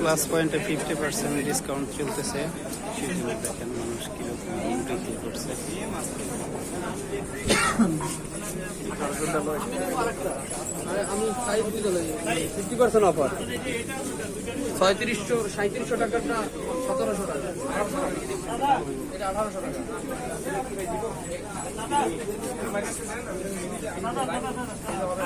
Plus পয়েন্টে fifty percent discount চলতেছে। দেখেন মানুষ কীরকম বিক্রি করছে। আমি ফিফটি পার্সেন্ট অফার ছয়ত্রিশশো সাঁত্রিশশো সতেরোশো টাকা। এটা আঠারোশো টাকা। আলম ভাই